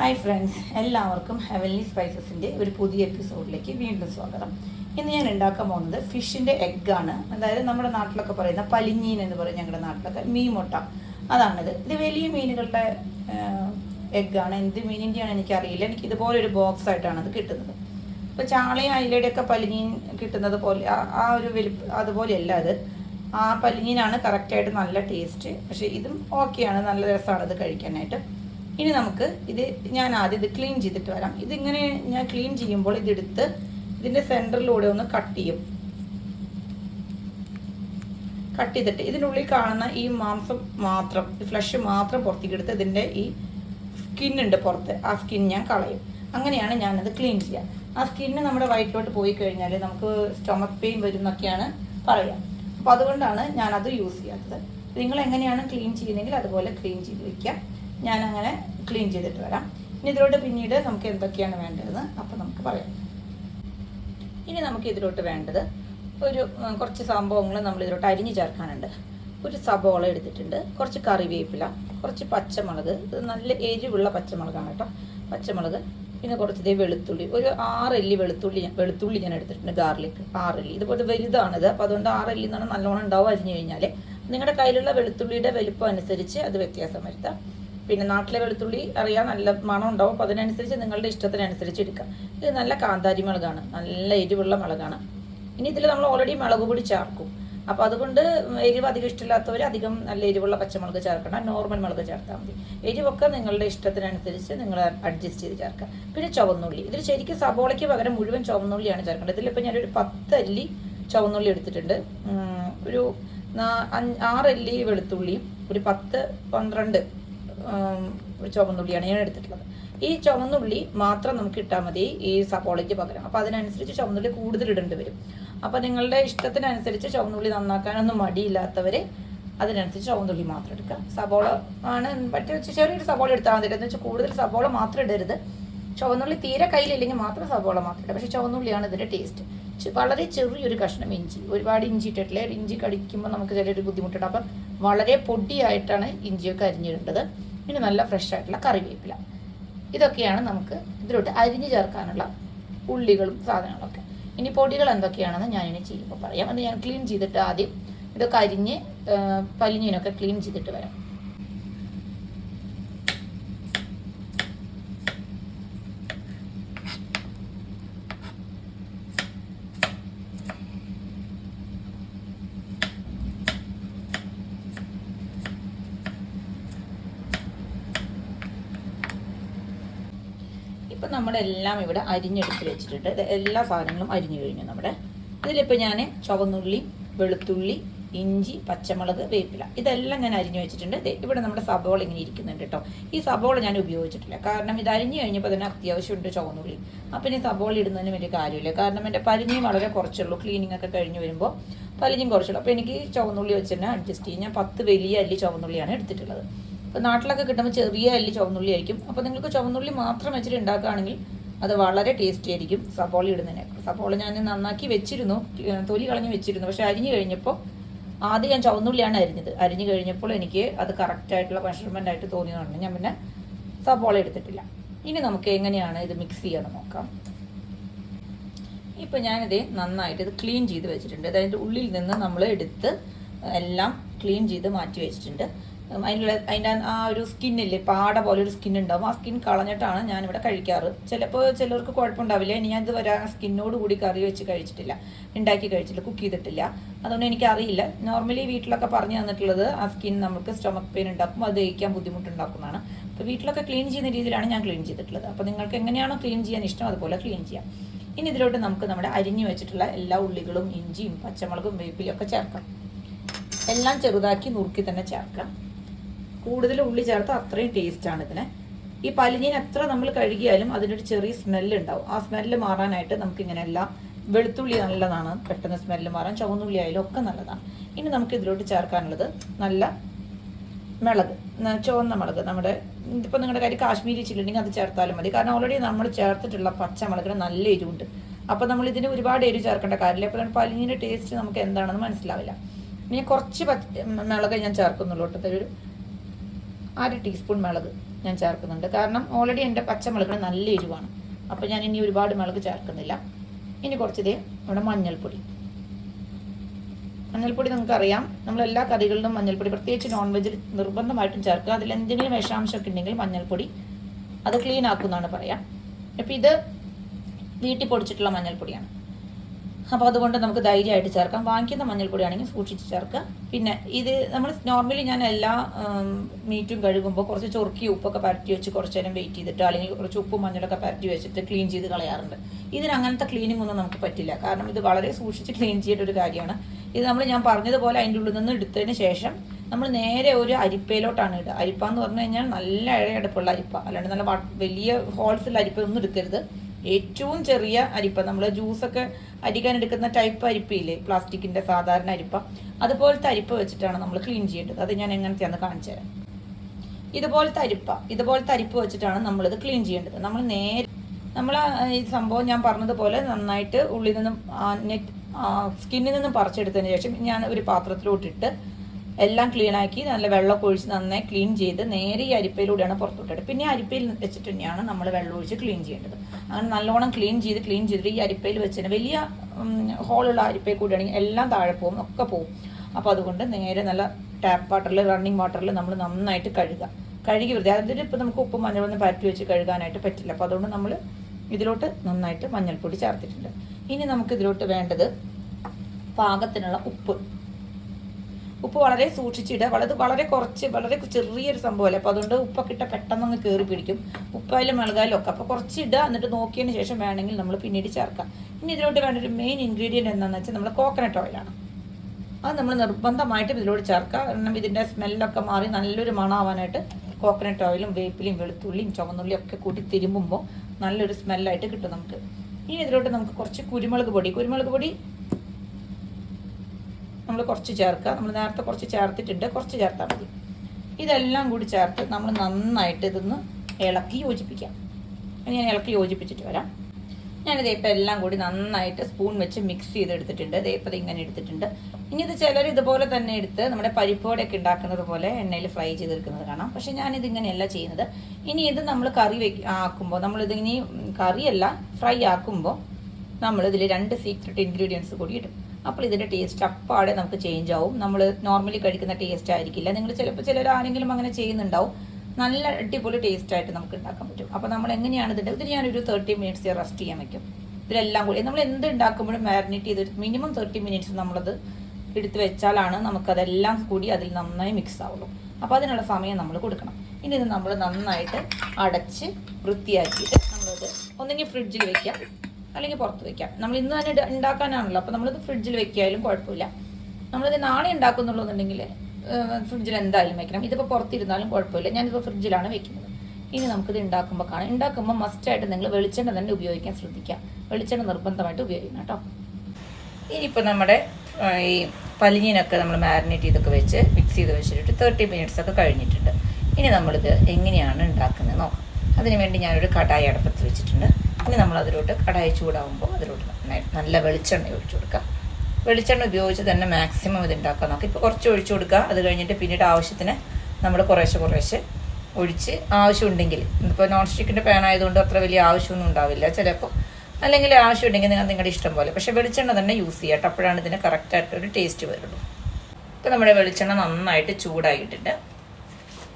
Hi friends എല്ലാവർക്കും ഹെവൻലി സ്പൈസസിന്റെ ഒരു പുതിയ എപ്പിസോഡിലേക്ക് വീണ്ടും സ്വാഗതം. ഇന്ന് ഞാൻ ഉണ്ടാക്കാൻ പോകുന്നത് ഫിഷിന്റെ എഗ്ഗാണ് അതായത് നമ്മുടെ നാട്ടിലൊക്കെ പറയുന്ന പലിഞ്ഞീൻ എന്ന് പറയും ഞങ്ങളുടെ നാട്ടിലൊക്കെ മീൻ മുട്ട അതാണിത്. ഇത് വലിയ മീനുകളുടെ എഗ്ഗാണ് എന്ത് മീനിന്റെയാണ് എനിക്കറിയില്ല. എനിക്ക് ഇതുപോലെ ഒരു ബോക്സ് ആയിട്ടാണ് അത് കിട്ടുന്നത്. ഇപ്പോൾ ചാളയും അയിലയുടെയൊക്കെ പലിഞ്ഞീൻ കിട്ടുന്നത് പോലെ ആ- ഒരു വലിപ്പ അതുപോലെയല്ല അത്. ആ പലിഞ്ഞീനാണ് കറക്റ്റായിട്ട് നല്ല ടേസ്റ്റ് പക്ഷേ ഇതും ഓക്കെയാണ് നല്ല രസമാണ് അത് കഴിക്കാനായിട്ട്. ഇനി നമുക്ക് ഇത് ഞാൻ ആദ്യം ഇത് ക്ലീൻ ചെയ്തിട്ട് വരാം. ഇതിങ്ങനെ ഞാൻ ക്ലീൻ ചെയ്യുമ്പോൾ ഇതെടുത്ത് ഇതിന്റെ സെന്ററിലൂടെ ഒന്ന് കട്ട് ചെയ്യും. കട്ട് ചെയ്തിട്ട് ഇതിനുള്ളിൽ കാണുന്ന ഈ മാംസം മാത്രം ഫ്ലഷ് മാത്രം പുറത്തേക്ക് എടുത്ത് ഇതിന്റെ ഈ ഉണ്ട് പുറത്ത്. ആ സ്കിൻ ഞാൻ കളയും. അങ്ങനെയാണ് ഞാനത് ക്ലീൻ ചെയ്യുക ആ സ്കിന്ന് നമ്മുടെ വയറ്റിലോട്ട് പോയി കഴിഞ്ഞാൽ നമുക്ക് സ്റ്റൊമക് പെയിൻ വരും എന്നൊക്കെയാണ് പറയുക അപ്പോൾ അതുകൊണ്ടാണ് ഞാനത് യൂസ് ചെയ്യാത്തത്. നിങ്ങൾ എങ്ങനെയാണ് ക്ലീൻ ചെയ്യുന്നതെങ്കിൽ അതുപോലെ ക്ലീൻ ചെയ്ത് വെക്കുക ഞാൻ അങ്ങനെ ക്ലീൻ ചെയ്തിട്ട് വരാം. ഇനി ഇതിലോട്ട് പിന്നീട് നമുക്ക് എന്തൊക്കെയാണ് വേണ്ടതെന്ന് അപ്പോൾ നമുക്ക് പറയാം. ഇനി നമുക്ക് ഇതിലോട്ട് വേണ്ടത് ഒരു കുറച്ച് സംഭവങ്ങൾ നമ്മൾ ഇതിലോട്ട് അരിഞ്ഞു ചേർക്കാനുണ്ട്. ഒരു സബോള എടുത്തിട്ടുണ്ട് കുറച്ച് കറിവേപ്പില കുറച്ച് പച്ചമുളക് ഇത് നല്ല എരിവുള്ള പച്ചമുളകാണ് കേട്ടോ. പച്ചമുളക് പിന്നെ കുറച്ച് ഇതേ വെളുത്തുള്ളി ഒരു ആറല്ലി വെളുത്തുള്ളി വെളുത്തുള്ളി ഞാൻ എടുത്തിട്ടുണ്ട് ഗാർലിക് ആറല്ലി ഇതുപോലെ വലുതാണിത് അപ്പോൾ അതുകൊണ്ട് ആറല്ലി എന്നാണ് നല്ലോണം ഉണ്ടാവും അരിഞ്ഞു കഴിഞ്ഞാൽ നിങ്ങളുടെ കയ്യിലുള്ള വെളുത്തുള്ളിയുടെ വലുപ്പം അനുസരിച്ച് അത് വ്യത്യാസം വരുത്താം. പിന്നെ നാട്ടിലെ വെളുത്തുള്ളി അറിയാം നല്ല മണം ഉണ്ടാവും. അപ്പോൾ അതിനനുസരിച്ച് നിങ്ങളുടെ ഇഷ്ടത്തിനനുസരിച്ച് എടുക്കാം. ഇത് നല്ല കാന്താരി മുളകാണ്. നല്ല എരിവുള്ള മുളകാണ്. ഇനി ഇതിൽ നമ്മൾ ഓൾറെഡി മുളക് പൊടി ചേർക്കും. അപ്പോൾ അതുകൊണ്ട് എരിവ് അധികം ഇഷ്ടമില്ലാത്തവർ അധികം നല്ല എരിവുള്ള പച്ചമുളക് ചേർക്കണം. നോർമൽ മുളക് ചേർത്താൽ മതി. എരിവൊക്കെ നിങ്ങളുടെ ഇഷ്ടത്തിനനുസരിച്ച് നിങ്ങൾ അഡ്ജസ്റ്റ് ചെയ്ത് ചേർക്കുക. പിന്നെ ചുവന്നുള്ളി. ഇതിൽ ശരിക്കും സബോളയ്ക്ക് പകരം മുഴുവൻ ചുവന്നുള്ളിയാണ് ചേർക്കേണ്ടത്. ഇതിലിപ്പോൾ ഞാനൊരു പത്ത് അല്ലി ചുവന്നുള്ളി എടുത്തിട്ടുണ്ട്. ഒരു ആറല്ലി വെളുത്തുള്ളിയും ഒരു പത്ത് പന്ത്രണ്ട് ചുവന്നുള്ളിയാണ് ഞാൻ എടുത്തിട്ടുള്ളത്. ഈ ചുവന്നുള്ളി മാത്രം നമുക്ക് ഇട്ടാൽ മതി ഈ സപ്പോളയ്ക്ക് പകരം. അപ്പോൾ അതിനനുസരിച്ച് ചുവന്നുള്ളി കൂടുതൽ ഇടേണ്ടി വരും. അപ്പോൾ നിങ്ങളുടെ ഇഷ്ടത്തിനനുസരിച്ച് ചുവന്നുള്ളി നന്നാക്കാനൊന്നും മടിയില്ലാത്തവർ അതിനനുസരിച്ച് ചുവന്നുള്ളി മാത്രം എടുക്കുക. സബോള ആണ് പറ്റിയ ചെറിയൊരു സബോള എടുത്താൽ മതി. എന്ന് വെച്ചാൽ കൂടുതൽ സബോള മാത്രം ഇടരുത്. ചുവന്നുള്ളി തീരെ കയ്യിലില്ലെങ്കിൽ മാത്രം സബോള മാത്രം ഇടുക പക്ഷേ ചുവന്നുള്ളിയാണ് ഇതിന്റെ ടേസ്റ്റ്. വളരെ ചെറിയൊരു കഷ്ണം ഇഞ്ചി. ഒരുപാട് ഇഞ്ചി ഇട്ടിട്ടില്ല. ഇഞ്ചി കടിക്കുമ്പോൾ നമുക്ക് ചെറിയൊരു ബുദ്ധിമുട്ടുണ്ട്. അപ്പം വളരെ പൊടിയായിട്ടാണ് ഇഞ്ചിയൊക്കെ അരിഞ്ഞിടേണ്ടത്. പിന്നെ നല്ല ഫ്രഷ് ആയിട്ടുള്ള കറിവേപ്പില. ഇതൊക്കെയാണ് നമുക്ക് ഇതിലോട്ട് അരിഞ്ഞു ചേർക്കാനുള്ള ഉള്ളികളും സാധനങ്ങളൊക്കെ. ഇനി പൊടികൾ എന്തൊക്കെയാണെന്ന് ഞാനിനി ചെയ്യുമ്പോൾ പറയാം. അത് ഞാൻ ക്ലീൻ ചെയ്തിട്ട് ആദ്യം ഇതൊക്കെ അരിഞ്ഞ് പലിഞ്ഞിനൊക്കെ ക്ലീൻ ചെയ്തിട്ട് വരാം ഇപ്പം നമ്മളെല്ലാം ഇവിടെ അരിഞ്ഞെടുത്ത് വെച്ചിട്ടുണ്ട്. എല്ലാ സാധനങ്ങളും അരിഞ്ഞു കഴിഞ്ഞു നമ്മുടെ. ഇതിലിപ്പോൾ ഞാൻ ചുവന്നുള്ളി വെളുത്തുള്ളി ഇഞ്ചി പച്ചമുളക് വേപ്പില ഇതെല്ലാം ഞാൻ അരിഞ്ഞു വെച്ചിട്ടുണ്ട്. ഇവിടെ നമ്മുടെ സബോള ഇങ്ങനെ ഇരിക്കുന്നുണ്ട് കേട്ടോ. ഈ സബോള ഞാൻ ഉപയോഗിച്ചിട്ടില്ല. കാരണം ഇത് അരിഞ്ഞു കഴിഞ്ഞപ്പോൾ തന്നെ അത്യാവശ്യമുണ്ട് ചുവന്നുള്ളി. അപ്പം ഇനി സബോള ഇടുന്നതിന് വലിയ കാര്യമില്ല. കാരണം എന്റെ പരിഞ്ഞയും വളരെ കുറച്ചുള്ളൂ. ക്ലീനിങ് ഒക്കെ കഴിഞ്ഞ് വരുമ്പോൾ പലിഞ്ഞും കുറച്ചുള്ളൂ. അപ്പോൾ എനിക്ക് ചുവന്നുള്ളി വെച്ച് തന്നെ അഡ്ജസ്റ്റ് ചെയ്യും. ഞാൻ പത്ത് വലിയ അല്ലി ചുവന്നുള്ളിയാണ് എടുത്തിട്ടുള്ളത്. ഇപ്പോൾ നാട്ടിലൊക്കെ കിട്ടുമ്പോൾ ചെറിയ അല്ലി ചുവന്നുള്ളി ആയിരിക്കും. അപ്പോൾ നിങ്ങൾക്ക് ചുവന്നുള്ളി മാത്രം വെച്ചിട്ട് ഉണ്ടാക്കുകയാണെങ്കിൽ അത് വളരെ ടേസ്റ്റി ആയിരിക്കും സബോള ഇടുന്നതിനെ. സബോള ഞാൻ നന്നാക്കി വെച്ചിരുന്നു തൊലി കളഞ്ഞ് വെച്ചിരുന്നു. പക്ഷെ അരിഞ്ഞു കഴിഞ്ഞപ്പോൾ ആദ്യം ഞാൻ ചുവന്നുള്ളിയാണ് അരിഞ്ഞത്. അരിഞ്ഞു കഴിഞ്ഞപ്പോൾ എനിക്ക് അത് കറക്റ്റായിട്ടുള്ള മെഷർമെന്റ് ആയിട്ട് തോന്നിയതുകൊണ്ട് ഞാൻ പിന്നെ സബോള എടുത്തിട്ടില്ല. ഇനി നമുക്ക് എങ്ങനെയാണ് ഇത് മിക്സ് ചെയ്യാന്ന് നോക്കാം. ഇപ്പം ഞാനിത് നന്നായിട്ട് ഇത് ക്ലീൻ ചെയ്ത് വെച്ചിട്ടുണ്ട്. അതായത് ഉള്ളിൽ നിന്ന് നമ്മൾ എടുത്ത് എല്ലാം ക്ലീൻ ചെയ്ത് മാറ്റി വെച്ചിട്ടുണ്ട്. അതിനുള്ള അതിന്റെ ആ ഒരു സ്കിന്നില്ലേ പാട പോലെ ഒരു സ്കിൻ ഉണ്ടാവും. ആ സ്കിൻ കളഞ്ഞിട്ടാണ് ഞാനിവിടെ കഴിക്കാറ്. ചിലപ്പോൾ ചിലർക്ക് കുഴപ്പമുണ്ടാവില്ല. ഇനി ഞാൻ ഇതുവരെ ആ സ്കിന്നോട് കൂടി കറി വെച്ച് കഴിച്ചിട്ടില്ല. ഉണ്ടാക്കി കഴിച്ചിട്ടില്ല കുക്ക് ചെയ്തിട്ടില്ല. അതുകൊണ്ട് എനിക്കറിയില്ല. നോർമലി വീട്ടിലൊക്കെ പറഞ്ഞു തന്നിട്ടുള്ളത് ആ സ്കിൻ നമുക്ക് സ്റ്റൊമക് പെയിൻ ഉണ്ടാക്കും അത് ദഹിക്കാൻ ബുദ്ധിമുട്ടുണ്ടാക്കുന്നതാണ്. അപ്പോൾ വീട്ടിലൊക്കെ ക്ലീൻ ചെയ്യുന്ന രീതിയിലാണ് ഞാൻ ക്ലീൻ ചെയ്തിട്ടുള്ളത്. അപ്പോൾ നിങ്ങൾക്ക് എങ്ങനെയാണോ ക്ലീൻ ചെയ്യാൻ ഇഷ്ടം അതുപോലെ ക്ലീൻ ചെയ്യാം. ഇനി ഇതിലോട്ട് നമുക്ക് നമ്മുടെ അരിഞ്ഞു വെച്ചിട്ടുള്ള എല്ലാ ഉള്ളികളും ഇഞ്ചിയും പച്ചമുളകും വേപ്പിലും ഒക്കെ ചേർക്കാം. എല്ലാം ചെറുതാക്കി നുറുക്കി തന്നെ ചേർക്കാം. കൂടുതൽ ഉള്ളി ചേർത്ത് അത്രയും ടേസ്റ്റാണ് ഇതിന്. ഈ പലിഞ്ഞീൻ എത്ര നമ്മൾ കഴുകിയാലും അതിനൊരു ചെറിയ സ്മെല്ല് ഉണ്ടാവും. ആ സ്മെല്ല് മാറാനായിട്ട് നമുക്ക് ഇങ്ങനെ എല്ലാം വെളുത്തുള്ളി നല്ലതാണ്. പെട്ടെന്ന് സ്മെല്ല് മാറാൻ ചുവന്നുള്ളി ആയാലും ഒക്കെ നല്ലതാണ്. ഇനി നമുക്ക് ഇതിലോട്ട് ചേർക്കാനുള്ളത് നല്ല മുളക് ചുവന്ന മുളക്. നമ്മുടെ ഇതിപ്പോൾ നിങ്ങളുടെ കാര്യം കാശ്മീരി ചില്ലി ഉണ്ടെങ്കിൽ അത് ചേർത്താലും മതി. കാരണം ഓൾറെഡി നമ്മൾ ചേർത്തിട്ടുള്ള പച്ചമുളകിന് നല്ല എരിവുണ്ട്. അപ്പോൾ നമ്മൾ ഇതിന് ഒരുപാട് എരിവ് ചേർക്കേണ്ട കാര്യമില്ല. അപ്പോൾ പലിഞ്ഞിന്റെ ടേസ്റ്റ് നമുക്ക് എന്താണെന്ന് മനസ്സിലാവില്ല. ഇനി കുറച്ച് പച്ച മുളക് ഞാൻ ചേർക്കുന്നുള്ളൂ കേട്ടോ. ഒരു അര ടീസ്പൂൺ മുളക് ഞാൻ ചേർക്കുന്നുണ്ട്. കാരണം ഓൾറെഡി എന്റെ പച്ചമുളകിന് നല്ല എരിവാണ്. അപ്പോൾ ഞാൻ ഇനി ഒരുപാട് മുളക് ചേർക്കുന്നില്ല. ഇനി കുറച്ചിതേ നമ്മുടെ മഞ്ഞൾപ്പൊടി. മഞ്ഞൾപ്പൊടി നിങ്ങൾക്കറിയാം നമ്മൾ എല്ലാ കറികളിലും മഞ്ഞൾപ്പൊടി പ്രത്യേകിച്ച് നോൺ വെജിൽ നിർബന്ധമായിട്ടും ചേർക്കുക. അതിൽ എന്തെങ്കിലും വിഷാംശമൊക്കെ ഉണ്ടെങ്കിൽ മഞ്ഞൾപ്പൊടി അത് ക്ലീൻ ആക്കുന്നതാണ് പറയാം. അപ്പം ഇത് വീട്ടിൽ പൊടിച്ചിട്ടുള്ള മഞ്ഞൾപ്പൊടിയാണ്. അപ്പോൾ അതുകൊണ്ട് നമുക്ക് ധൈര്യമായിട്ട് ചേർക്കാം. വാങ്ങിക്കുന്ന മഞ്ഞൾപ്പൊടിയാണെങ്കിൽ സൂക്ഷിച്ച് ചേർക്കുക. പിന്നെ ഇത് നമ്മൾ നോർമലി ഞാൻ എല്ലാ മീറ്റും കഴുകുമ്പോൾ കുറച്ച് ചൊറുക്കി ഉപ്പൊക്കെ പരട്ടി വെച്ച് കുറച്ച് നേരം വെയിറ്റ് ചെയ്തിട്ട് അല്ലെങ്കിൽ കുറച്ച് ഉപ്പും മഞ്ഞളൊക്കെ പരട്ടി വെച്ചിട്ട് ക്ലീൻ ചെയ്ത് കളയാറുണ്ട്. ഇതിന് അങ്ങനത്തെ ക്ലീനിങ് ഒന്നും നമുക്ക് പറ്റില്ല. കാരണം ഇത് വളരെ സൂക്ഷിച്ച് ക്ലീൻ ചെയ്യേണ്ട ഒരു കാര്യമാണ്. ഇത് നമ്മൾ ഞാൻ പറഞ്ഞതുപോലെ അതിന്റെ ഉള്ളിൽ നിന്ന് എടുത്തതിന് ശേഷം നമ്മൾ നേരെ ഒരു അരിപ്പയിലോട്ടാണ് ഇടുക. അരിപ്പ എന്ന് പറഞ്ഞു കഴിഞ്ഞാൽ നല്ല ഇഴയടുപ്പുള്ള അരിപ്പ. അല്ലാണ്ട് നല്ല വലിയ ഹോൾസുള്ള അരിപ്പ ഒന്നും എടുക്കരുത്. ഏറ്റവും ചെറിയ അരിപ്പ. നമ്മൾ ജ്യൂസൊക്കെ അരിക്കാൻ എടുക്കുന്ന ടൈപ്പ് അരിപ്പയില്ലേ? പ്ലാസ്റ്റിക്കിന്റെ സാധാരണ അരിപ്പ. അതുപോലത്തെ അരിപ്പ വെച്ചിട്ടാണ് നമ്മൾ ക്ലീൻ ചെയ്യേണ്ടത്. അത് ഞാൻ എങ്ങനത്തെയാന്ന് കാണിച്ചു തരാം. ഇതുപോലത്തെ അരിപ്പ. ഇതുപോലത്തെ അരിപ്പ് വെച്ചിട്ടാണ് നമ്മളിത് ക്ലീൻ ചെയ്യേണ്ടത്. നമ്മൾ നേരെ നമ്മൾ ഈ സംഭവം ഞാൻ പറഞ്ഞതുപോലെ നന്നായിട്ട് ഉള്ളിൽ നിന്നും നെറ്റ് സ്കിന്നിൽ നിന്നും പറിച്ചെടുത്തതിന് ശേഷം ഞാൻ ഒരു പാത്രത്തിലോട്ടിട്ട് എല്ലാം ക്ലീൻ ആക്കി നല്ല വെള്ളമൊക്കെ ഒഴിച്ച് നന്നായി ക്ലീൻ ചെയ്ത് നേരെ ഈ അരിപ്പയിലൂടെയാണ് പുറത്തോട്ടിട്ട് പിന്നെ അരിപ്പയിൽ വെച്ചിട്ട് തന്നെയാണ് നമ്മൾ വെള്ളം ഒഴിച്ച് ക്ലീൻ ചെയ്യേണ്ടത്. അങ്ങനെ നല്ലോണം ക്ലീൻ ചെയ്ത് ക്ലീൻ ചെയ്തിട്ട് ഈ അരിപ്പയിൽ വെച്ചിട്ട് വലിയ ഹോളുള്ള അരിപ്പയിൽ കൂടിയാണെങ്കിൽ എല്ലാം താഴെ പോകും ഒക്കെ പോകും. അപ്പോൾ അതുകൊണ്ട് നേരെ നല്ല ടാപ്പ് വാട്ടറിൽ റണ്ണിങ് വാട്ടറിൽ നമ്മൾ നന്നായിട്ട് കഴുകുക. കഴുകി വൃത്തി അതിൽ ഇപ്പോൾ നമുക്ക് ഉപ്പും മഞ്ഞളൊന്നും പരത്തി വെച്ച് കഴുകാനായിട്ട് പറ്റില്ല. അപ്പോൾ അതുകൊണ്ട് നമ്മൾ ഇതിലോട്ട് നന്നായിട്ട് മഞ്ഞൾപ്പൊടി ചേർത്തിട്ടുണ്ട്. ഇനി നമുക്ക് ഇതിലോട്ട് വേണ്ടത് പാകത്തിനുള്ള ഉപ്പ്. ഉപ്പ് വളരെ സൂക്ഷിച്ചിടുക വളരെ വളരെ കുറച്ച് വളരെ ചെറിയൊരു സംഭവമല്ലേ അപ്പോൾ അതുകൊണ്ട് ഉപ്പൊക്കെ ഇട്ടാൽ പെട്ടെന്ന് അങ്ങ് കയറി പിടിക്കും. ഉപ്പായാലും മുളകായാലും ഒക്കെ. അപ്പോൾ കുറച്ച് ഇടുക എന്നിട്ട് നോക്കിയതിന് ശേഷം വേണമെങ്കിൽ നമ്മൾ പിന്നീട് ചേർക്കാം. ഇനി ഇതിലോട്ട് വേണ്ട ഒരു മെയിൻ ഇൻഗ്രീഡിയന്റ് എന്താണെന്ന് വെച്ചാൽ നമ്മൾ കോക്കനട്ട് ഓയിലാണ് അത് നമ്മൾ നിർബന്ധമായിട്ടും ഇതിലോട്ട് ചേർക്കുക. കാരണം ഇതിന്റെ സ്മെല്ലൊക്കെ മാറി നല്ലൊരു മണമാവാനായിട്ട് കോക്കനട്ട് ഓയിലും വേപ്പിലയും വെളുത്തുള്ളിയും ചുവന്നുള്ളിയും ഒക്കെ കൂട്ടി തിരുമ്പുമ്പോൾ നല്ലൊരു സ്മെല്ലായിട്ട് കിട്ടും നമുക്ക്. ഇനി ഇതിലോട്ട് നമുക്ക് കുറച്ച് കുരുമുളക് പൊടി. കുരുമുളക് പൊടി നമ്മൾ കുറച്ച് ചേർക്കുക നമ്മൾ നേരത്തെ കുറച്ച് ചേർത്തിട്ടുണ്ട്. കുറച്ച് ചേർത്താൽ മതി. ഇതെല്ലാം കൂടി ചേർത്ത് നമ്മൾ നന്നായിട്ട് ഇതൊന്ന് ഇളക്കി യോജിപ്പിക്കാം. ഞാൻ ഇളക്കി യോജിപ്പിച്ചിട്ട് വരാം. ഞാനിത് ഇപ്പം എല്ലാം കൂടി നന്നായിട്ട് സ്പൂൺ വെച്ച് മിക്സ് ചെയ്ത് എടുത്തിട്ടുണ്ട് ഇതേപ്പത് ഇങ്ങനെ എടുത്തിട്ടുണ്ട്. ഇനി ഇത് ചിലർ ഇതുപോലെ തന്നെ എടുത്ത് നമ്മുടെ പരിപ്പോടെയൊക്കെ ഉണ്ടാക്കുന്നത് പോലെ എണ്ണയിൽ ഫ്രൈ ചെയ്തെടുക്കുന്നത് കാണാം. പക്ഷെ ഞാനിത് ഇങ്ങനെയല്ല ചെയ്യുന്നത്. ഇനി ഇത് നമ്മൾ കറി വെ ആക്കുമ്പോൾ നമ്മളിത് ഇനി കറിയല്ല ഫ്രൈ ആക്കുമ്പോൾ നമ്മളിതിൽ രണ്ട് സീക്രട്ട് ഇൻഗ്രീഡിയൻസ് കൂടി ഇടും. അപ്പോൾ ഇതിന്റെ ടേസ്റ്റ് അപ്പാടെ നമുക്ക് ചേഞ്ച് ആവും. നമ്മൾ നോർമലി കഴിക്കുന്ന ടേസ്റ്റ് ആയിരിക്കില്ല. നിങ്ങൾ ചിലപ്പോൾ ചിലർ ആരെങ്കിലും അങ്ങനെ ചെയ്യുന്നുണ്ടാവും. നല്ല അടിപൊളി ടേസ്റ്റ് ആയിട്ട് നമുക്ക് ഉണ്ടാക്കാൻ പറ്റും. അപ്പോൾ നമ്മൾ എങ്ങനെയാണ് ഇതിന്റെ ഇതിന് ഞാനൊരു തേർട്ടി മിനിറ്റ്സ് റെസ്റ്റ് ചെയ്യാൻ വയ്ക്കും. ഇതിലെല്ലാം കൂടി നമ്മൾ എന്ത് ഉണ്ടാക്കുമ്പോഴും മാരിനേറ്റ് ചെയ്ത് മിനിമം തേർട്ടി മിനിറ്റ്സ് നമ്മളത് എടുത്ത് വെച്ചാലാണ് നമുക്കതെല്ലാം കൂടി അതിൽ നന്നായി മിക്സ് ആവുള്ളൂ. അപ്പോൾ അതിനുള്ള സമയം നമ്മൾ കൊടുക്കണം. ഇനി ഇത് നമ്മൾ നന്നായിട്ട് അടച്ച് വൃത്തിയാക്കിയിട്ട് നമ്മളത് ഒന്നെങ്കിൽ ഫ്രിഡ്ജിൽ വെക്കാം. അല്ലെങ്കിൽ പുറത്ത് വെക്കാം. നമ്മൾ ഇന്ന് തന്നെ ഉണ്ടാക്കാനാണല്ലോ അപ്പോൾ നമ്മളിത് ഫ്രിഡ്ജിൽ വെക്കിയാലും കുഴപ്പമില്ല. നമ്മളിത് നാളെ ഉണ്ടാക്കുന്നുള്ളൂ എന്നുണ്ടെങ്കിൽ ഫ്രിഡ്ജിൽ എന്തായാലും വെക്കണം. ഇതിപ്പോൾ പുറത്തിരുന്നാലും കുഴപ്പമില്ല. ഞാനിപ്പോൾ ഫ്രിഡ്ജിലാണ് വെക്കുന്നത്. ഇനി നമുക്കിത് ഉണ്ടാക്കുമ്പോൾ കാണാം. ഉണ്ടാക്കുമ്പോൾ മസ്റ്റ് ആയിട്ട് നിങ്ങൾ വെളിച്ചെണ്ണ തന്നെ ഉപയോഗിക്കാൻ ശ്രദ്ധിക്കുക. വെളിച്ചെണ്ണ നിർബന്ധമായിട്ട് ഉപയോഗിക്കണം കേട്ടോ. ഇനിയിപ്പോൾ നമ്മുടെ ഈ പലിഞ്ഞിനൊക്കെ നമ്മൾ മാരിനേറ്റ് ചെയ്തൊക്കെ വെച്ച് മിക്സ് ചെയ്ത് വെച്ചിട്ട് തേർട്ടി മിനിറ്റ്സ് ഒക്കെ കഴിഞ്ഞിട്ടുണ്ട്. ഇനി നമ്മളിത് എങ്ങനെയാണ് ഉണ്ടാക്കുന്നത് നോക്കാം. അതിനുവേണ്ടി ഞാനൊരു കടായി അടുപ്പത്ത് വെച്ചിട്ടുണ്ട്. ഇനി നമ്മൾ അതിലോട്ട് കടായി ചൂടാവുമ്പോൾ അതിലോട്ട് നല്ല വെളിച്ചെണ്ണ ഒഴിച്ചു കൊടുക്കുക വെളിച്ചെണ്ണ ഉപയോഗിച്ച് തന്നെ മാക്സിമം ഇത് ഉണ്ടാക്കാൻ നോക്കാം ഇപ്പോൾ കുറച്ച് ഒഴിച്ചു കൊടുക്കുക അത് കഴിഞ്ഞിട്ട് പിന്നീട് ആവശ്യത്തിന് നമ്മൾ കുറേശ്ശെ കുറേശ്ശെ ഒഴിച്ച് ആവശ്യമുണ്ടെങ്കിൽ ഇപ്പോൾ നോൺ സ്റ്റിക്കിന്റെ പാൻ ആയതുകൊണ്ട് അത്ര വലിയ ആവശ്യമൊന്നും ഉണ്ടാവില്ല ചിലപ്പോൾ അല്ലെങ്കിൽ ആവശ്യമുണ്ടെങ്കിൽ നിങ്ങൾ നിങ്ങളുടെ ഇഷ്ടം പോലെ. പക്ഷേ വെളിച്ചെണ്ണ തന്നെ യൂസ് ചെയ്യാട്ടോ അപ്പോഴാണ് ഇതിന് കറക്റ്റായിട്ട് ഒരു ടേസ്റ്റ് വരുള്ളൂ. ഇപ്പോൾ നമ്മുടെ വെളിച്ചെണ്ണ നന്നായിട്ട് ചൂടായിട്ടുണ്ട്.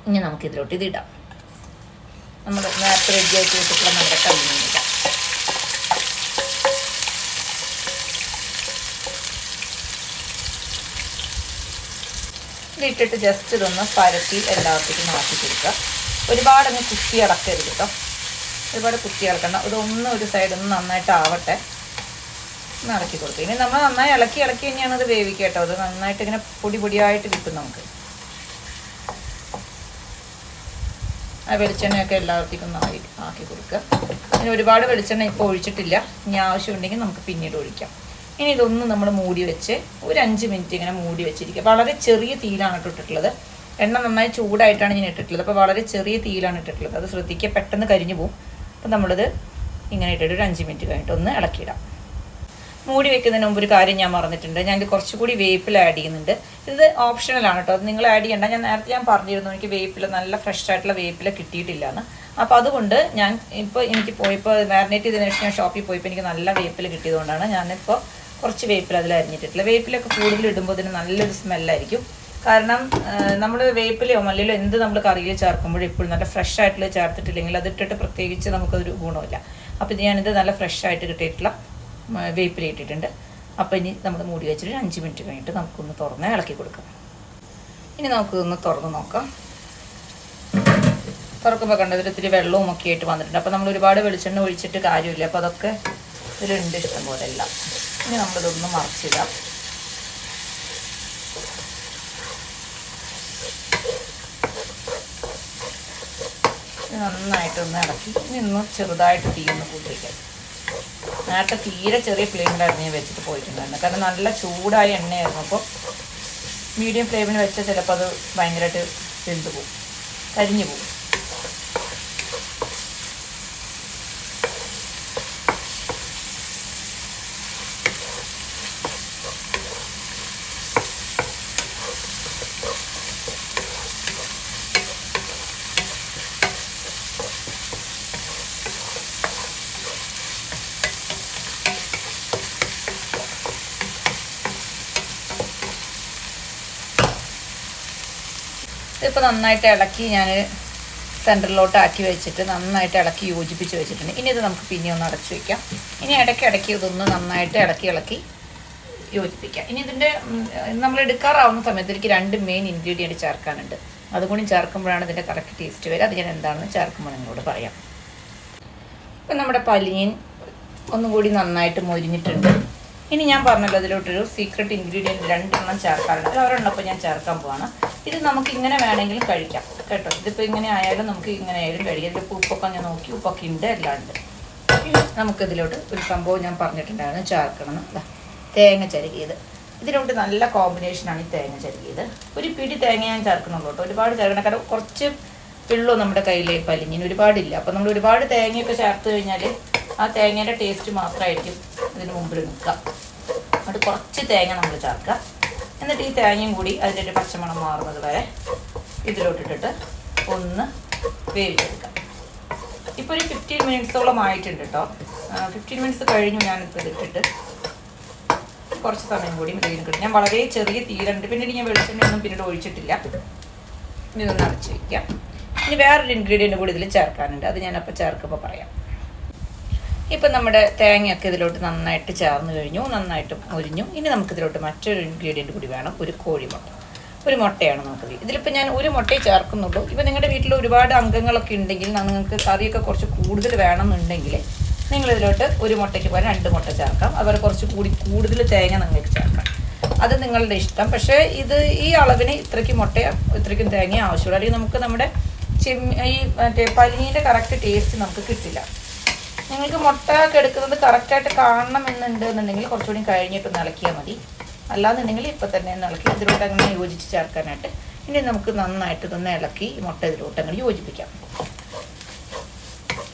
ഇനി നമുക്കിതിലോട്ട് ഇതിടാം. നമ്മൾ നേരത്തെ റെഡിയാക്കി വെച്ചിട്ടുള്ള നമ്മുടെ കല്ലിന് ഇടാം ഇതിട്ടിട്ട് ജസ്റ്റ് ഇതൊന്ന് പരത്തി എല്ലാവർക്കും മാറ്റി കൊടുക്കുക. ഒരുപാട് അങ്ങ് കുത്തി ഇളക്കരുത് കേട്ടോ ഒരുപാട് കുത്തി ഇളക്കണ്ട ഇതൊന്നും ഒരു സൈഡൊന്നും നന്നായിട്ട് ആവട്ടെ. ഒന്ന് ഇളക്കി കൊടുക്കുക ഇനി നമ്മൾ നന്നായി ഇളക്കി ഇളക്കി തന്നെയാണ് അത് വേവിക്കുക കേട്ടോ അത് നന്നായിട്ട് ഇങ്ങനെ പൊടി പൊടിയായിട്ട് കിട്ടും നമുക്ക്. ആ വെളിച്ചെണ്ണയൊക്കെ എല്ലാവർക്കും ആയി ആക്കി കൊടുക്കുക. ഇനി ഒരുപാട് വെളിച്ചെണ്ണ ഇപ്പോൾ ഒഴിച്ചിട്ടില്ല. ഇനി ആവശ്യമുണ്ടെങ്കിൽ നമുക്ക് പിന്നീട് ഒഴിക്കാം. ഇനി ഇതൊന്ന് നമ്മൾ മൂടി വെച്ച് ഒരു അഞ്ച് മിനിറ്റ് ഇങ്ങനെ മൂടി വെച്ചിരിക്കുക. വളരെ ചെറിയ തീയിലാണ് ഇട്ടിട്ടുള്ളത്. എണ്ണ നന്നായി ചൂടായിട്ടാണ് ഞാൻ ഇട്ടിട്ടുള്ളത്. അപ്പോൾ വളരെ ചെറിയ തീയിലാണ് ഇട്ടിട്ടുള്ളത്. അത് ശ്രദ്ധിക്കുക പെട്ടെന്ന് കരിഞ്ഞു പോകും അപ്പോൾ നമ്മളിത് ഇങ്ങനെ ഇട്ടിട്ട് ഒരു അഞ്ച് മിനിറ്റ് കഴിഞ്ഞിട്ട് ഒന്ന് ഇളക്കിയിടാം. മൂടി വെക്കുന്നതിന് മുമ്പ് ഒരു കാര്യം ഞാൻ മറന്നിട്ടുണ്ട്. ഞാൻ ഇത് കുറച്ചുകൂടി വേപ്പിൽ ആഡ് ചെയ്യുന്നുണ്ട്. ഇത് ഓപ്ഷണലാണ് കേട്ടോ. അത് നിങ്ങൾ ആഡ് ചെയ്യേണ്ട. ഞാൻ നേരത്തെ ഞാൻ പറഞ്ഞിരുന്നു എനിക്ക് വേപ്പില നല്ല ഫ്രഷ് ആയിട്ടുള്ള വേപ്പില കിട്ടിയിട്ടില്ല എന്ന് അപ്പോൾ അതുകൊണ്ട് ഞാൻ ഇപ്പോൾ എനിക്ക് പോയപ്പോൾ മാരിനേറ്റ് ചെയ്തതിനു ശേഷം ഞാൻ ഷോപ്പിൽ പോയപ്പോൾ എനിക്ക് നല്ല വേപ്പില കിട്ടിയതുകൊണ്ടാണ് ഞാനിപ്പോൾ കുറച്ച് വേപ്പിൽ അതിൽ അരിഞ്ഞിട്ടിട്ടില്ല. വേപ്പിലൊക്കെ കൂടുതൽ ഇടുമ്പോൾ ഇതിന് നല്ലൊരു സ്മെല്ലായിരിക്കും. കാരണം നമ്മൾ വേപ്പിലയോ മല്ലിയിലോ എന്ത് നമ്മൾ കറിയിൽ ചേർക്കുമ്പോഴും എപ്പോഴും നല്ല ഫ്രഷ് ആയിട്ടുള്ള ചേർത്തിട്ടില്ലെങ്കിൽ അതിട്ടിട്ട് പ്രത്യേകിച്ച് നമുക്കതൊരു ഗുണമില്ല അപ്പോൾ ഇത് ഞാനിത് നല്ല ഫ്രഷ് ആയിട്ട് കിട്ടിയിട്ടുള്ള വേപ്പില ഇട്ടിട്ടുണ്ട്. അപ്പോൾ ഇനി നമ്മൾ മൂടി വെച്ചിട്ട് അഞ്ച് മിനിറ്റ് കഴിഞ്ഞിട്ട് നമുക്കൊന്ന് തുറന്ന് ഇളക്കി കൊടുക്കാം. ഇനി നമുക്കൊന്ന് തുറന്ന് നോക്കാം. തുറക്കുമ്പോൾ കണ്ടത് ഇത്തിരി വെള്ളവും ഒക്കെ ആയിട്ട് വന്നിട്ടുണ്ട്. അപ്പോൾ നമ്മൾ ഒരുപാട് വെളിച്ചെണ്ണ ഒഴിച്ചിട്ട് കാര്യമില്ല. അപ്പോൾ അതൊക്കെ ഇതിലുണ്ട് ഇഷ്ടം പോലെ എല്ലാം. ഇനി നമ്മളിതൊന്ന് മറിച്ചിടാം. നന്നായിട്ടൊന്ന് ഇളക്കി. ഇനി ഒന്ന് ചെറുതായിട്ട് തീ ഒന്ന് കൂട്ടിക്കാം നേരത്തെ തീരെ ചെറിയ ഫ്ലെയിമിലായിരുന്നു ഞാൻ വെച്ചിട്ട് പോയിട്ടുണ്ടായിരുന്നു കാരണം നല്ല ചൂടായ എണ്ണയായിരുന്നു. അപ്പോൾ മീഡിയം ഫ്ലെയിമിൽ വെച്ചാൽ ചിലപ്പോൾ അത് ഭയങ്കരമായിട്ട് വെന്ത് പോകും. കരിഞ്ഞു പോകും. ഇതിപ്പോൾ നന്നായിട്ട് ഇളക്കി ഞാൻ സെന്ററിലോട്ട് ആക്കി വെച്ചിട്ട് നന്നായിട്ട് ഇളക്കി യോജിപ്പിച്ച് വെച്ചിട്ടുണ്ട്. ഇനി ഇത് നമുക്ക് പിന്നെ ഒന്ന് അടച്ചു വയ്ക്കാം ഇനി ഇടയ്ക്ക് ഇടയ്ക്ക് ഇതൊന്ന് നന്നായിട്ട് ഇളക്കി ഇളക്കി യോജിപ്പിക്കാം. ഇനി ഇതിന്റെ നമ്മൾ എടുക്കാറാവുന്ന സമയത്ത് എനിക്ക് രണ്ട് മെയിൻ ഇൻഗ്രീഡിയന്റ് ചേർക്കാനുണ്ട്. അതുകൂടി ചേർക്കുമ്പോഴാണ് ഇതിന്റെ കറക്റ്റ് ടേസ്റ്റ് വരിക. അത് ഞാൻ എന്താണെന്ന് ചേർക്കുമ്പോൾ നിങ്ങളോട് പറയാം. ഇപ്പം നമ്മുടെ പലിയൻ ഒന്നുകൂടി നന്നായിട്ട് മൊരിഞ്ഞിട്ടുണ്ട്. ഇനി ഞാൻ പറഞ്ഞല്ലോ അതിലോട്ടൊരു സീക്രട്ട് ഇൻഗ്രീഡിയന്റ് രണ്ടെണ്ണം ചേർക്കാറുണ്ട് അത് ഒരെണ്ണം ഇപ്പോൾ ഞാൻ ചേർക്കാൻ പോവാണ്. ഇത് നമുക്ക് ഇങ്ങനെ വേണമെങ്കിലും കഴിക്കാം. കേട്ടോ? ഇതിപ്പോൾ ഇങ്ങനെ ആയാലും നമുക്ക് ഇങ്ങനെ ആയാലും കഴിക്കാം. ഇതിപ്പോൾ ഉപ്പൊക്കെ ഞാൻ നോക്കി ഉപ്പൊക്കെ ഉണ്ട് എല്ലാം നമുക്കിതിലോട്ട് ഒരു സംഭവം ഞാൻ പറഞ്ഞിട്ടുണ്ടായിരുന്നു. ചേർക്കണം. തേങ്ങ ചരുകിയത്. ഇതിലോട്ട് നല്ല കോമ്പിനേഷനാണ് ഈ തേങ്ങ ചരുകിയത്. ഒരു പിടി തേങ്ങ ഞാൻ ചേർക്കുന്നുള്ളൂ കേട്ടോ. ഒരുപാട് ചേർക്കണം. കാരണം കുറച്ച് പിള്ളോ നമ്മുടെ കയ്യിലേക്ക് പലിഞ്ഞിന് ഒരുപാടില്ല. അപ്പോൾ നമ്മൾ ഒരുപാട് തേങ്ങയൊക്കെ ചേർത്ത് കഴിഞ്ഞാൽ ആ തേങ്ങയുടെ ടേസ്റ്റ് മാത്രമായിരിക്കും ഇതിന് മുമ്പിൽ നിൽക്കുക. അതുകൊണ്ട് കുറച്ച് തേങ്ങ നമ്മൾ ചേർക്കുക. എന്നിട്ട് ഈ തേങ്ങയും കൂടി അതിന്റെ ഒരു പച്ചമണം മാറുന്നത് വരെ ഇതിലോട്ടിട്ടിട്ട് ഒന്ന് വേവിച്ചെടുക്കാം ഇപ്പോൾ ഒരു ഫിഫ്റ്റീൻ മിനിറ്റ്സോളം ആയിട്ടുണ്ട് കേട്ടോ ഫിഫ്റ്റീൻ മിനിറ്റ്സ് കഴിഞ്ഞു ഞാനിപ്പോൾ ഇതിട്ടിട്ട് കുറച്ച് സമയം കൂടി ഇതിന് കിട്ടും. ഞാൻ വളരെ ചെറിയ തീരുണ്ട്. പിന്നെ ഇനി ഞാൻ വെളിച്ചെണ്ണ ഒന്നും പിന്നീട് ഒഴിച്ചിട്ടില്ല. ഇനി ഒന്ന് അടച്ച് വയ്ക്കാം ഇനി വേറൊരു ഇൻഗ്രീഡിയന്റ് കൂടി ഇതിൽ ചേർക്കാനുണ്ട്. അത് ഞാനപ്പോൾ ചേർക്കുമ്പോൾ പറയാം. ഇപ്പം നമ്മുടെ തേങ്ങയൊക്കെ ഇതിലോട്ട് നന്നായിട്ട് ചേർന്ന് കഴിഞ്ഞു നന്നായിട്ട് ഒരിഞ്ഞു ഇനി നമുക്കിതിലോട്ട് മറ്റൊരു ഇൻഗ്രീഡിയന്റ് കൂടി വേണം ഒരു കോഴിമുട്ട. ഒരു മുട്ടയാണ് നമുക്ക് ഇതിലിപ്പോൾ ഞാൻ ഒരു മുട്ടയെ ചേർക്കുന്നുള്ളൂ. ഇപ്പം നിങ്ങളുടെ വീട്ടിൽ ഒരുപാട് അംഗങ്ങളൊക്കെ ഉണ്ടെങ്കിൽ നിങ്ങൾക്ക് കറിയൊക്കെ കുറച്ച് കൂടുതൽ വേണമെന്നുണ്ടെങ്കിൽ നിങ്ങൾ ഇതിലോട്ട് ഒരു മുട്ടയ്ക്ക് പകരം രണ്ട് മുട്ട ചേർക്കാം. അതുപോലെ കുറച്ച് കൂടി കൂടുതൽ തേങ്ങ നിങ്ങൾക്ക് ചേർക്കാം. അത് നിങ്ങളുടെ ഇഷ്ടം. പക്ഷേ ഇത് ഈ അളവിന് ഇത്രയ്ക്ക് മുട്ട ഇത്രയ്ക്കും തേങ്ങ ആവശ്യമുള്ളൂ. അല്ലെങ്കിൽ നമുക്ക് നമ്മുടെ ചെമ്മി ഈ മറ്റേ പനീന്റെ കറക്റ്റ് ടേസ്റ്റ് നമുക്ക് കിട്ടില്ല. നിങ്ങൾക്ക് മുട്ട ഒക്കെ എടുക്കുന്നത് കറക്റ്റായിട്ട് കാണണം എന്നുണ്ട് എന്നുണ്ടെങ്കിൽ കുറച്ചുകൂടി കഴിഞ്ഞിട്ടൊന്ന് ഇളക്കിയാൽ മതി. അല്ലാന്നുണ്ടെങ്കിൽ ഇപ്പം തന്നെ ഒന്ന് ഇളക്കി ഇതിലോട്ട് അങ്ങനെ യോജിച്ച് ചേർക്കാനായിട്ട് ഇനി നമുക്ക് നന്നായിട്ട് ഇതൊന്ന് ഇളക്കി മുട്ട ഇതിലോട്ട് അങ്ങനെ യോജിപ്പിക്കാം.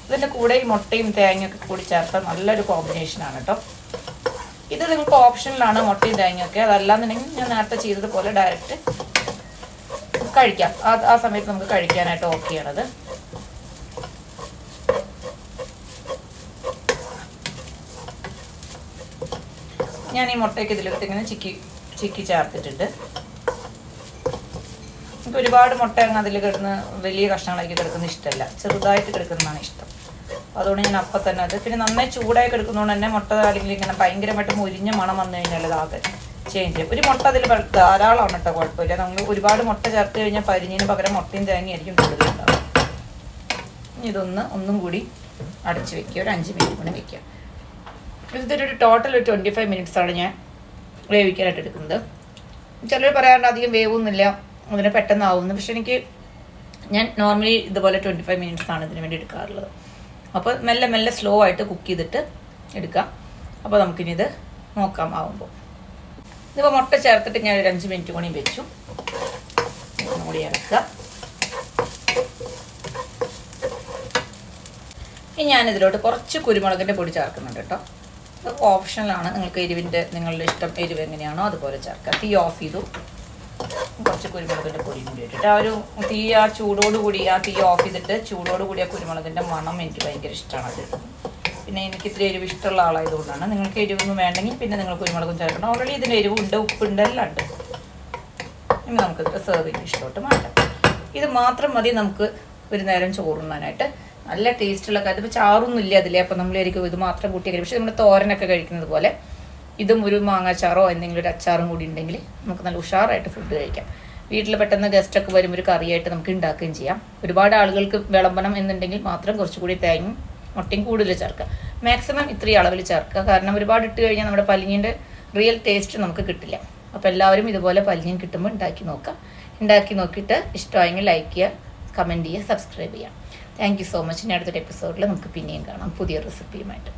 ഇതിന്റെ കൂടെ ഈ മുട്ടയും തേങ്ങയൊക്കെ കൂടി ചേർത്താൽ നല്ലൊരു കോമ്പിനേഷനാണ് കേട്ടോ ഇത് നിങ്ങൾക്ക് ഓപ്ഷനിലാണ് മുട്ടയും തേങ്ങയൊക്കെ അതല്ലാന്നുണ്ടെങ്കിൽ ഞാൻ നേരത്തെ ചെയ്തതുപോലെ ഡയറക്റ്റ് കഴിക്കാം. ആ ആ സമയത്ത് നമുക്ക് കഴിക്കാനായിട്ട് ഓക്കെയാണത് ഞാൻ ഈ മുട്ടയ്ക്ക് ഇതിലെടുത്ത് ഇങ്ങനെ ചിക്കി ചിക്കി ചേർത്തിട്ടുണ്ട് എനിക്ക് ഒരുപാട് മുട്ട അങ്ങ് അതിൽ കിടന്ന് വലിയ കഷ്ണങ്ങളാക്കി കിടക്കുന്ന ഇഷ്ടമല്ല. ചെറുതായിട്ട് കിടക്കുന്നതാണ് ഇഷ്ടം. അതുകൊണ്ട് ഞാൻ അപ്പം തന്നെ അത് പിന്നെ നന്നായി ചൂടായി കിടക്കുന്നതുകൊണ്ട് തന്നെ മുട്ട അല്ലെങ്കിൽ ഇങ്ങനെ ഭയങ്കരമായിട്ട് മുരിഞ്ഞ മണം വന്നു കഴിഞ്ഞാൽ അതാകെ ചേഞ്ച് ചെയ്യും ഒരു മുട്ട അതിൽ ധാരാളമാണ് കേട്ടോ കുഴപ്പമില്ല. നമ്മൾ ഒരുപാട് മുട്ട ചേർത്ത് കഴിഞ്ഞാൽ പരിഞ്ഞതിന് പകരം മുട്ടയും തേങ്ങയായിരിക്കും കൂടുതലുണ്ടാവും ഇതൊന്ന് ഒന്നും കൂടി അടച്ച് വെക്കുക. ഒരു അഞ്ച് മിനിറ്റ് കൂടി വെക്കുക. ഇതൊരു ടോട്ടൽ ഒരു ട്വന്റി ഫൈവ് മിനിറ്റ്സ് ആണ് ഞാൻ വേവിക്കാനായിട്ട് എടുക്കുന്നത്. ചിലർ പറയാറുണ്ട് അധികം വേവൊന്നുമില്ല അതിന് പെട്ടെന്ന് ആവുന്നു പക്ഷെ എനിക്ക് ഞാൻ നോർമലി ഇതുപോലെ ട്വന്റി ഫൈവ് മിനിറ്റ്സ് ആണ് ഇതിന് വേണ്ടി എടുക്കാറുള്ളത്. അപ്പോൾ മെല്ലെ മെല്ലെ സ്ലോ ആയിട്ട് കുക്ക് ചെയ്തിട്ട് എടുക്കാം. അപ്പോൾ നമുക്കിനി ഇത് നോക്കാം ആവുമ്പോൾ. ഇതിപ്പോൾ മുട്ട ചേർത്തിട്ട് ഞാൻ ഒരു അഞ്ച് മിനിറ്റ് കൂടി വെച്ചു. കൂടി ഇറക്കുക. ഇനി ഞാനിതിലോട്ട് കുറച്ച് കുരുമുളകിന്റെ പൊടി ചേർക്കുന്നുണ്ട് കേട്ടോ. അത് ഓപ്ഷണലാണ് നിങ്ങൾക്ക് എരിവിന്റെ നിങ്ങളുടെ ഇഷ്ടം എരിവ് എങ്ങനെയാണോ അതുപോലെ ചേർക്കാം തീ ഓഫ് ചെയ്തു. കുറച്ച് കുരുമുളകിന്റെ പൊടിയും കൂടി ഇട്ടിട്ട് ആ ഒരു തീ ആ ചൂടോടുകൂടി ആ തീ ഓഫ് ചെയ്തിട്ട് ചൂടോട് കൂടി ആ കുരുമുളകിന്റെ മണം എനിക്ക് ഭയങ്കര ഇഷ്ടമാണ് അത്. പിന്നെ എനിക്ക് ഇത്തിരി എരിവ് ഇഷ്ടമുള്ള ആളായതുകൊണ്ടാണ്. നിങ്ങൾക്ക് എരിവൊന്നും വേണ്ടെങ്കിൽ പിന്നെ നിങ്ങൾ കുരുമുളകും ചേർക്കണം. ഓൾറെഡി ഇതിന് എരിവുണ്ട് ഉപ്പുണ്ട് എല്ലാം ഉണ്ട്. ഇനി നമുക്ക് സെർവിങ് ഇഷ്ടമായിട്ട് മാറ്റാം. ഇത് മാത്രം മതി നമുക്ക് ഒരു നേരം ചോറുണ്ണാനായിട്ട് നല്ല ടേസ്റ്റുള്ള ഇപ്പോൾ ചാറൊന്നും ഇല്ല അതിലെ. നമ്മൾ നമ്മളായിരിക്കും ഇത് മാത്രം കൂട്ടി കഴിക്കും പക്ഷേ നമ്മൾ തോരനൊക്കെ കഴിക്കുന്നത് പോലെ ഇതും ഒരു മാങ്ങാച്ചാറോ എന്തെങ്കിലും ഒരു അച്ചാറും കൂടി ഉണ്ടെങ്കിൽ നമുക്ക് നല്ല ഉഷാറായിട്ട് ഫുഡ് കഴിക്കാം. വീട്ടിൽ പെട്ടെന്ന് ഗസ്റ്റൊക്കെ വരും ഒരു കറിയായിട്ട് നമുക്ക് ഉണ്ടാക്കുകയും ചെയ്യാം. ഒരുപാട് ആളുകൾക്ക് വിളമ്പണം എന്നുണ്ടെങ്കിൽ മാത്രം കുറച്ചുകൂടി തേങ്ങയും മുട്ടയും കൂടുതൽ ചേർക്കുക. മാക്സിമം ഇത്രയും അളവിൽ ചേർക്കുക. കാരണം ഒരുപാട് ഇട്ട് കഴിഞ്ഞാൽ നമ്മുടെ പല്ലിങ്ങിന്റെ റിയൽ ടേസ്റ്റ് നമുക്ക് കിട്ടില്ല. അപ്പോൾ എല്ലാവരും ഇതുപോലെ പല്ലിയും കിട്ടുമ്പോൾ ഉണ്ടാക്കി നോക്കാം. ഉണ്ടാക്കി നോക്കിയിട്ട് ഇഷ്ടമായെങ്കിൽ ലൈക്ക് ചെയ്യുക കമന്റ് ചെയ്യുക സബ്സ്ക്രൈബ് ചെയ്യുക. താങ്ക് യു സോ മച്ച് ഇനി അടുത്തൊരു എപ്പിസോഡിൽ നമുക്ക് പിന്നെയും കാണാം. പുതിയ റെസിപ്പിയുമായിട്ട്